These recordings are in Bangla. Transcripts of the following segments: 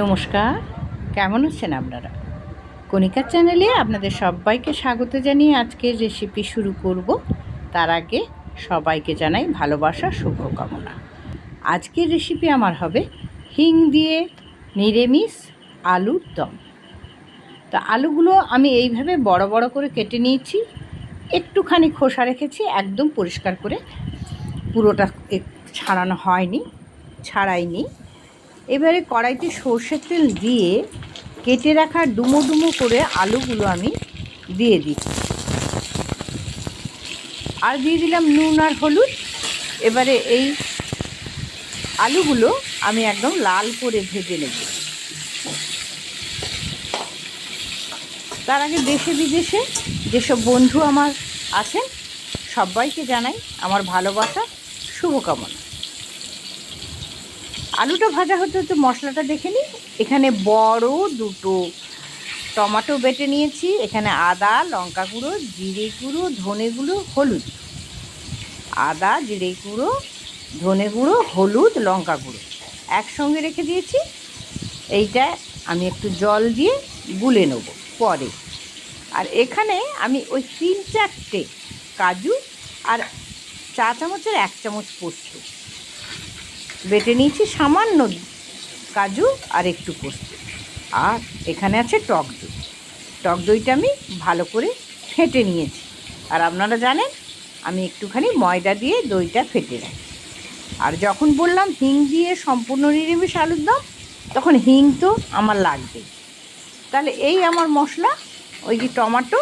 নমস্কার। কেমন আছেন আপনারা? কণিকার চ্যানেলে আপনাদের সবাইকে স্বাগত জানিয়ে আজকের রেসিপি শুরু করব। তার আগে সবাইকে জানাই ভালোবাসা, শুভকামনা। আজকের রেসিপি আমার হবে হিং দিয়ে নিরামিষ আলুর দম। তো আলুগুলো আমি এইভাবে বড় বড় করে কেটে নিয়েছি। একটুখানি খোসা রেখেছি, একদম পরিষ্কার করে। পুরোটা ছাড়ানো হয়নি, ছাড়াইনি। এবারে কড়াইতে সর্ষের তেল দিয়ে কেটে রাখা ডুমো ডুমো করে আলুগুলো আমি দিয়ে দিচ্ছি আর দিয়ে দিলাম নুন আর হলুদ। এবারে এই আলুগুলো আমি একদম লাল করে ভেজে নেব। তার আগে দেশে বিদেশে যেসব বন্ধু আমার আছেন সবাইকে জানাই আমার ভালোবাসা, শুভকামনা। আলুটা ভাজা হতে হতে মশলাটা দেখে নিই। এখানে বড় দুটো টমেটো বেটে নিয়েছি। এখানে আদা, লঙ্কা গুঁড়ো, জিরে গুঁড়ো, ধনে গুঁড়ো, হলুদ। আদা, জিরে গুঁড়ো, ধনে গুঁড়ো, হলুদ, লঙ্কা গুঁড়ো একসঙ্গে রেখে দিয়েছি। এইটা আমি একটু জল দিয়ে গুলে নেব পরে। আর এখানে আমি ওই তিন চারটে কাজু আর চা চামচের এক চামচ পোস্ত। বেটে নিয়েছি সামান্য কাজু আর একটু পোস্ত। আর এখানে আছে টক দই। টক দইটা আমি ভালো করে ফেটে নিয়েছি। আর আপনারা জানেন, আমি একটুখানি ময়দা দিয়ে দইটা ফেটে রাখি। আর যখন বললাম হিং দিয়ে সম্পূর্ণ নিরামিষ আলুর দম, তখন হিং তো আমার লাগবেই তাহলে এই আমার মশলা, ওই যে টমাটো,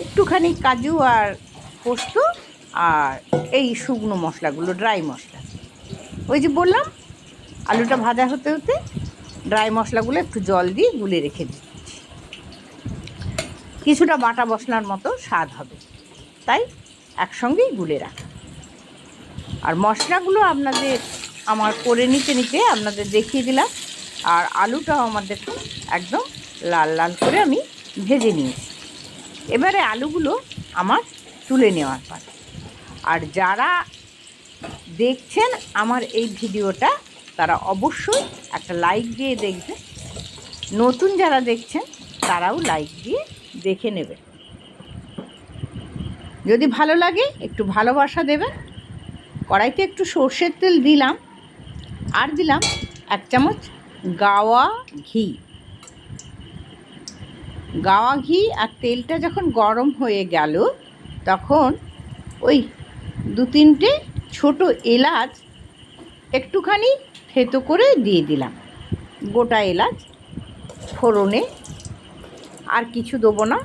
একটুখানি কাজু আর পোস্ত, আর এই শুকনো মশলাগুলো, ড্রাই মশলা। ওই যে বললাম, আলুটা ভাজা হতে হতে ড্রাই মশলাগুলো একটু জল দিয়ে গুলে রেখে দিচ্ছি কিছুটা বাটা মশলার মতো স্বাদ হবে, তাই একসঙ্গেই গুলে রাখা। আর মশলাগুলো আপনাদের আমার করে নিতে নিতে আপনাদের দেখিয়ে দিলাম, আর আলুটাও আমার দেখুন একদম লাল লাল করে আমি ভেজে নিয়েছি। এবারে আলুগুলো আমার তুলে নেওয়ার পর আর যারা দেখছেন আমার এই ভিডিওটা, তারা অবশ্যই একটা লাইক দিয়ে দেখবে নতুন যারা দেখছেন, তারাও লাইক দিয়ে দেখে নেবে যদি ভালো লাগে, একটু ভালোবাসা দেবেন। কড়াইতে একটু সর্ষের তেল দিলাম, আর দিলাম এক চামচ গাওয়া ঘি। গাওয়া ঘি আর তেলটা যখন গরম হয়ে গেল, তখন ওই দু তিনটে ছোট এলাচ একটুখানি থেতো করে দিয়ে দিলাম। গোটা এলাচ ফোড়নে আর কিছু দেবো না।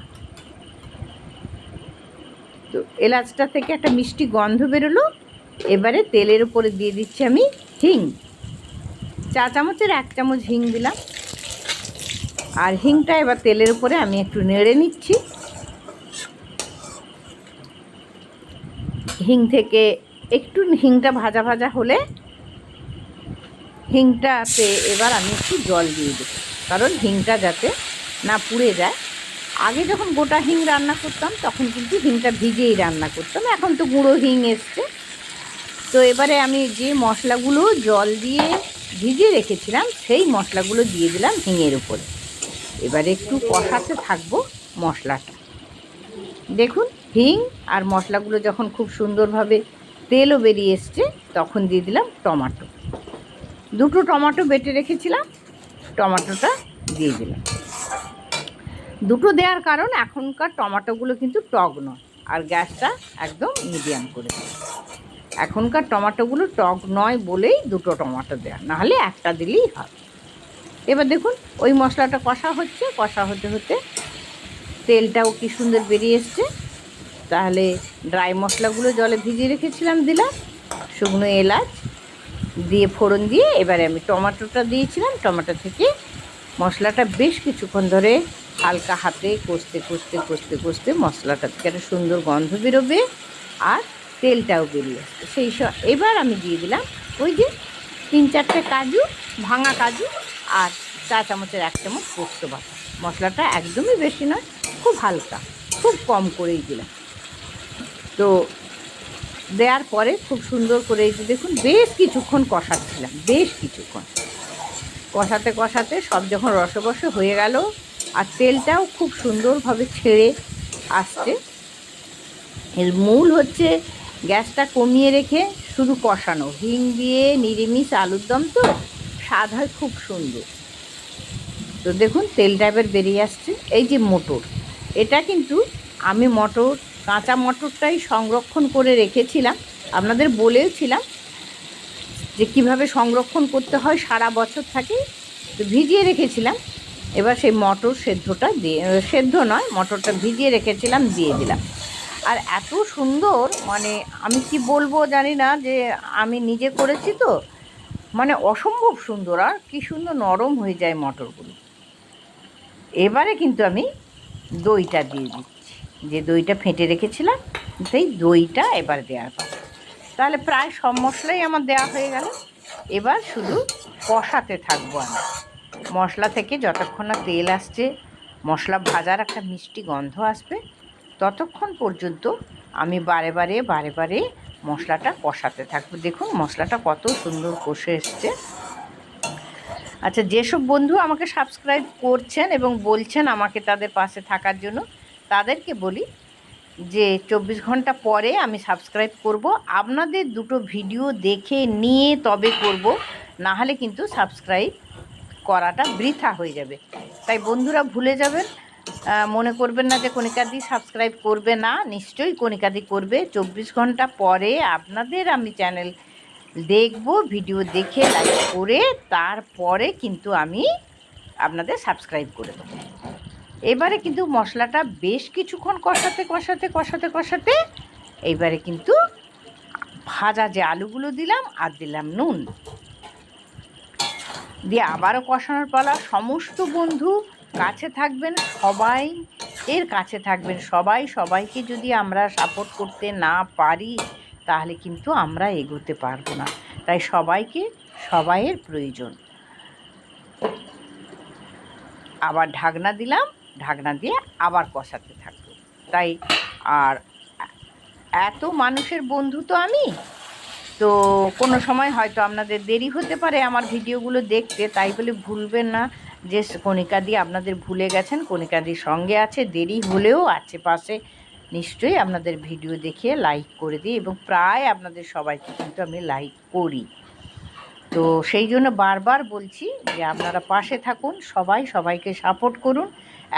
তো এলাচটা থেকে একটা মিষ্টি গন্ধ বেরোলো। এবারে তেলের উপরে দিয়ে দিচ্ছি আমি হিং। চা চামচের এক চামচ হিং দিলাম। আর হিংটা এবার তেলের উপরে আমি একটু নেড়ে নিচ্ছি। হিং থেকে একটু হিংটা ভাজা ভাজা হলে হিংটাতে এবার আমি একটু জল দিয়ে দেবো। কারণ হিংটা যাতে না পুড়ে যায়। আগে যখন গোটা হিং রান্না করতাম, তখন কিন্তু হিংটা ভিজেই রান্না করতাম। এখন তো গুঁড়ো হিং এসছে। তো এবারে আমি যে মশলাগুলো জল দিয়ে ভিজিয়ে রেখেছিলাম, সেই মশলাগুলো দিয়ে দিলাম হিঙের উপরে। এবারে একটু কষাতে থাকব মশলাটা। দেখুন, হিং আর মশলাগুলো যখন খুব সুন্দরভাবে তেলও বেরিয়ে এসছে, তখন দিয়ে দিলাম টমাটো। দুটো টমাটো বেটে রেখেছিলাম, টমাটোটা দিয়ে দিলাম। দুটো দেওয়ার কারণ এখনকার টমাটোগুলো কিন্তু টক নয়, আর গ্যাসটা একদম মিডিয়াম করে এখনকার টমাটোগুলো টক নয় বলেই দুটো টমাটো দেওয়া নাহলে একটা দিলেই হবে এবার দেখুন, ওই মশলাটা কষা হচ্ছে, কষা হতে হতে তেলটাও কি সুন্দর বেরিয়ে এসছে। তাহলে ড্রাই মশলাগুলো জলে ভিজিয়ে রেখেছিলাম দিলাম, শুকনো এলাচ দিয়ে ফোড়ন দিয়ে এবারে আমি টমাটোটা দিয়েছিলাম, টমেটো থেকে মশলাটা বেশ কিছুক্ষণ ধরে হালকা হাতে কষতে কষতে কষতে কষতে মশলাটা থেকে একটা সুন্দর গন্ধ বেরোবে আর তেলটাও বেরিয়ে আসবে। সেই সব এবার আমি দিয়ে দিলাম ওই যে তিন চারটে কাজু, ভাঙা কাজু আর চা চামচের এক চামচ পোস্ত বাটা। মশলাটা একদমই বেশি নয়, খুব হালকা, খুব কম করেই দিলাম। তো দেওয়ার পরে খুব সুন্দর করে এই যে দেখুন, বেশ কিছুক্ষণ কষাচ্ছিলাম, বেশ কিছুক্ষণ। কষাতে কষাতে সব যখন রসবস হয়ে গেল আর তেলটাও খুব সুন্দরভাবে ছেড়ে আসছে, এর মূল হচ্ছে গ্যাসটা কমিয়ে রেখে শুধু কষানো, হিং দিয়ে নিরামিষ আলুর দম তো স্বাদ হয় খুব সুন্দর। তো দেখুন, তেলটা এবার বেরিয়ে আসছে, এই যে মোটর, এটা কিন্তু আমি মটর কাঁচা মটরটাই সংরক্ষণ করে রেখেছিলাম। আপনাদের বলেওছিলাম যে কীভাবে সংরক্ষণ করতে হয়, সারা বছর থাকে, তো ভিজিয়ে রেখেছিলাম। এবার সেই মটর সেদ্ধটা দিয়ে, সেদ্ধ নয়, মটরটা ভিজিয়ে রেখেছিলাম, দিয়ে দিলাম। আর এত সুন্দর মানে আমি কি বলব জানি না, যে আমি নিজে করেছি তো মানে অসম্ভব সুন্দর, আর কী সুন্দর নরম হয়ে যায় মটরগুলো। এবারে কিন্তু আমি দইটা দিয়ে দিচ্ছি। যে দইটা ফেটে রেখেছিলাম, সেই দইটা এবার দেওয়ার পর তাহলে প্রায় সব মশলাই আমার দেওয়া হয়ে গেল। এবার শুধু কষাতে থাকব আমি। মশলা থেকে যতক্ষণ না তেল আসছে, মশলা ভাজার একটা মিষ্টি গন্ধ আসবে, ততক্ষণ পর্যন্ত আমি বারে বারে বারে বারে মশলাটা কষাতে থাকব। দেখুন, মশলাটা কত সুন্দর কষে এসছে। আচ্ছা যেসব বন্ধু আমাকে সাবস্ক্রাইব করছেন এবং বলছেন আমাকে তাদের পাশে থাকার জন্য তাদেরকে বলি যে চব্বিশ ঘণ্টা পরে আমি সাবস্ক্রাইব করব। আপনাদের দুটো ভিডিও দেখে নিয়ে তবে করব, না হলে কিন্তু সাবস্ক্রাইব করাটা বৃথা হয়ে যাবে। তাই বন্ধুরা ভুলে যাবেন মনে করবেন না যে কণিকাদি সাবস্ক্রাইব করবে না, নিশ্চয়ই কণিকাদি করবে। চব্বিশ ঘণ্টা পরে আপনাদের আমি চ্যানেল দেখব, ভিডিও দেখে লাইক করে, তারপরে কিন্তু আমি আপনাদের সাবস্ক্রাইব করে দেবো। এবারে কিন্তু মশলাটা বেশ কিছুক্ষণ কষাতে কষাতে কষাতে কষাতে এইবারে কিন্তু ভাজা যে আলুগুলো দিলাম আর দিলাম নুন। দিয়ে আবারও কষানোর পালা। সমস্ত বন্ধু কাছে থাকবেন সবাই, এর কাছে থাকবেন সবাই। সবাইকে যদি আমরা সাপোর্ট করতে না পারি, তাহলে কিন্তু আমরা এগোতে পারব না। তাই সবাইকে সবাইয়ের প্রয়োজন। আবার ঢাকনা দিলাম। ঢাকনা দিয়ে আবার কষাতে থাকব। তাই আর এত মানুষের বন্ধু তো আমি। তো কোনো সময় হয়তো আপনাদের দেরি হতে পারে আমার ভিডিওগুলো দেখতে, তাই বলে ভুলবেন না যে কণিকা দিয়ে আপনাদের ভুলে গেছেন, কণিকা দির সঙ্গে আছে, দেরি হলেও আছে পাশে নিশ্চয়ই আপনাদের ভিডিও দেখে লাইক করে দিই এবং প্রায় আপনাদের সবাইকে কিন্তু আমি লাইক করি। তো সেই জন্য বারবার বলছি যে আপনারা পাশে থাকুন, সবাই সবাইকে সাপোর্ট করুন।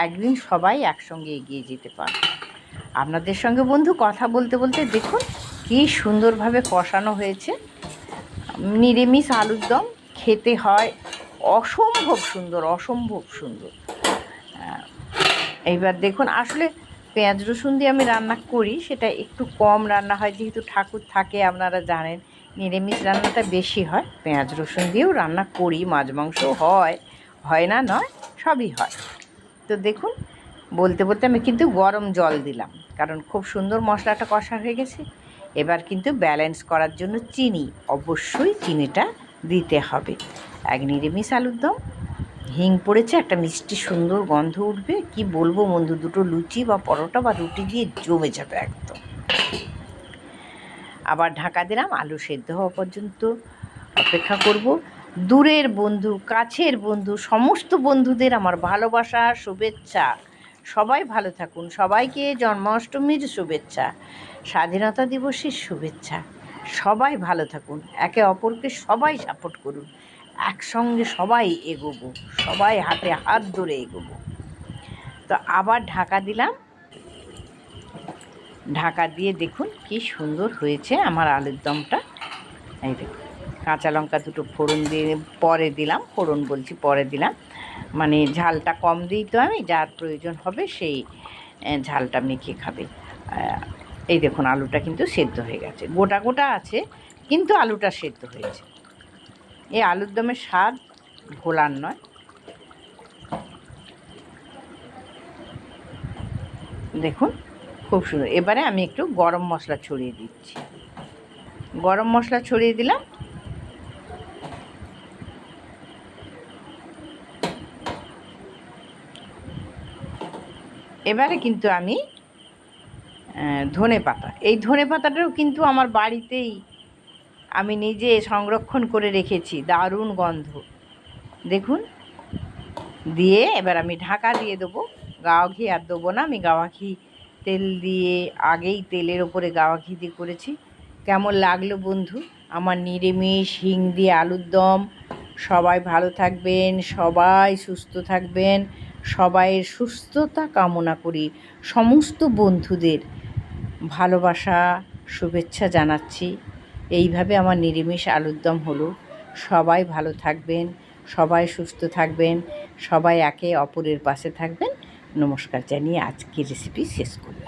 একদিন সবাই একসঙ্গে এগিয়ে যেতে পারে আপনাদের সঙ্গে বন্ধু কথা বলতে বলতে দেখুন কী সুন্দরভাবে কষানো হয়েছে। নিরামিষ আলুর দম খেতে হয় অসম্ভব সুন্দর অসম্ভব সুন্দর। এইবার দেখুন, আসলে পেঁয়াজ রসুন দিয়ে আমি রান্না করি, সেটা একটু কম রান্না হয়, যেহেতু ঠাকুর থাকে, আপনারা জানেন নিরামিষ রান্নাটা বেশি হয়। পেঁয়াজ রসুন দিয়েও রান্না করি, মাছ মাংস হয় হয় না নয়, সবই হয়। তো দেখুন, বলতে বলতে আমি কিন্তু গরম জল দিলাম। কারণ খুব সুন্দর মশলাটা কষা হয়ে গেছে। এবার কিন্তু ব্যালেন্স করার জন্য চিনি, অবশ্যই চিনিটা দিতে হবে। এক নিরামিষ আলুর দম। হিং পড়েছে, একটা মিষ্টি সুন্দর গন্ধ উঠবে। কি বলব বন্ধু, দুটো লুচি বা পরোটা বা রুটি দিয়ে জমে যাবে একদম। আবার ঢাকা দিলাম, আলু সেদ্ধ হওয়া পর্যন্ত অপেক্ষা করব। দূরের বন্ধু, কাছের বন্ধু, সমস্ত বন্ধুদের আমার ভালোবাসা, শুভেচ্ছা। সবাই ভালো থাকুন। সবাইকে জন্মাষ্টমীর শুভেচ্ছা, স্বাধীনতা দিবসের শুভেচ্ছা। সবাই ভালো থাকুন। একে অপরকে সবাই সাপোর্ট করুন। একসঙ্গে সবাই এগোবো। সবাই হাতে হাত ধরে এগোবো। তো আবার ঢাকা দিলাম। ঢাকা দিয়ে দেখুন কি সুন্দর হয়েছে আমার আলুর দমটা এই দেখুন। কাঁচা লঙ্কা দুটো ফোড়ন দিয়ে পরে দিলাম, ফোড়ন বলছি পরে দিলাম। মানে ঝালটা কম দিই তো আমি, যার প্রয়োজন হবে সেই ঝালটা মেখে খাবে। এই দেখুন আলুটা কিন্তু সেদ্ধ হয়ে গেছে। গোটা গোটা আছে, কিন্তু আলুটা সেদ্ধ হয়েছে। এই আলুর দমের স্বাদ ভোলার নয়। দেখুন খুব সুন্দর। এবারে আমি একটু গরম মশলা ছড়িয়ে দিচ্ছি। গরম মশলা ছড়িয়ে দিলাম এবারে কিন্তু আমি ধনে পাতা। এই ধনে পাতাটাও কিন্তু আমার বাড়িতেই আমি নিজে সংরক্ষণ করে রেখেছি। দারুণ গন্ধ। দেখুন, দিয়ে এবার আমি ঢাকা দিয়ে দেবো। গাওয়া ঘি আর দেবো না, আমি গাওয়া ঘি তেল দিয়ে আগেই তেলের ওপরে গাওয়া ঘি দিয়ে করেছি। কেমন লাগল বন্ধু? আমার নিরামিষ, হিং দিয়ে আলুর দম সবাই ভালো থাকবেন, সবাই সুস্থ থাকবেন, সবাইয়ের সুস্থতা কামনা করি। সমস্ত বন্ধুদের ভালোবাসা, শুভেচ্ছা জানাচ্ছি। এইভাবে আমার নিরামিষ আলুর দম হলো। সবাই ভালো থাকবেন, সবাই সুস্থ থাকবেন, সবাই একে অপরের পাশে থাকবেন। নমস্কার জানিয়ে আজকের রেসিপি শেষ করি।